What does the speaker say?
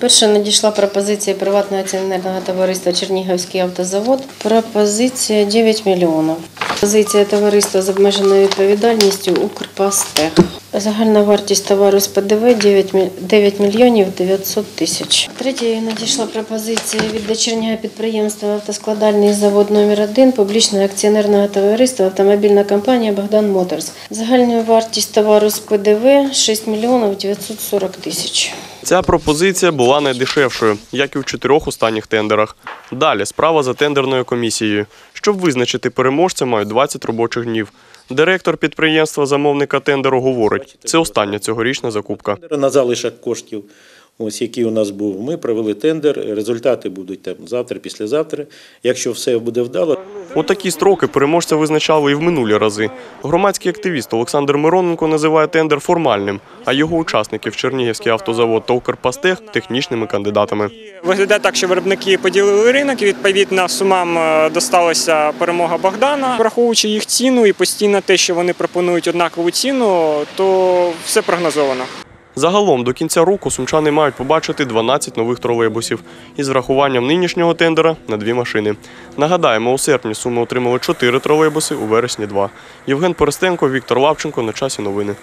Перша надійшла пропозиція приватного акціонерного товариства Чернігівський автозавод. Пропозиція 9 мільйонів. Позиція товариства з обмеженою відповідальністю Укрпастех. Загальна вартість товару з ПДВ 9 9 мільйонів 900 тисяч. Третьою надійшла пропозиція від дочірнього підприємства Автоскладальний завод номер 1 публічного акціонерного товариства Автомобільна компанія Богдан Моторс. Загальна вартість товару з ПДВ 6 мільйонів 940 тисяч. Ця пропозиція була найдешевшою, як і в чотирьох останніх тендерах. Далі справа за тендерною комісією. Щоб визначити переможця, мають 20 робочих днів. Директор підприємства замовника тендеру говорить, це остання цьогорічна закупка. На залишок коштів, ось який у нас був, ми провели тендер. Результати будуть там завтра, післязавтра. Якщо все буде вдало, У такі строки переможця визначали і в минулі рази. Громадський активіст Олександр Мироненко називає тендер формальним, а його учасників Чернігівський автозавод та Укрпастех технічними кандидатами. Виглядає так, що виробники поділили ринок, і відповідно сумам досталася перемога Богдана. Враховуючи їх ціну і постійно те, що вони пропонують однакову ціну, то все прогнозовано. Загалом до кінця року сумчани мають побачити 12 нових тролейбусів із врахуванням нинішнього тендера на дві машини. Нагадаємо, у серпні суми отримали 4 тролейбуси, у вересні 2. Євген Перестенко, Віктор Лавченко. На часі новини.